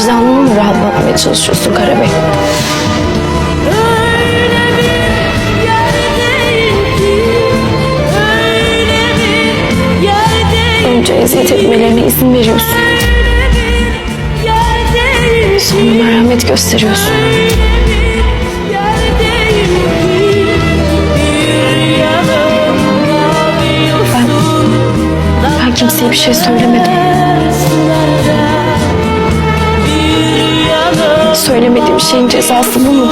vicdanını mı rahatlatmaya çalışıyorsun Karabey? Önce eziyet etmelerine izin veriyorsun. Sonra merhamet gösteriyorsun. Yosun Ben kimseye bir şey söylemedim. Söylemediğim şeyin cezası bu mu?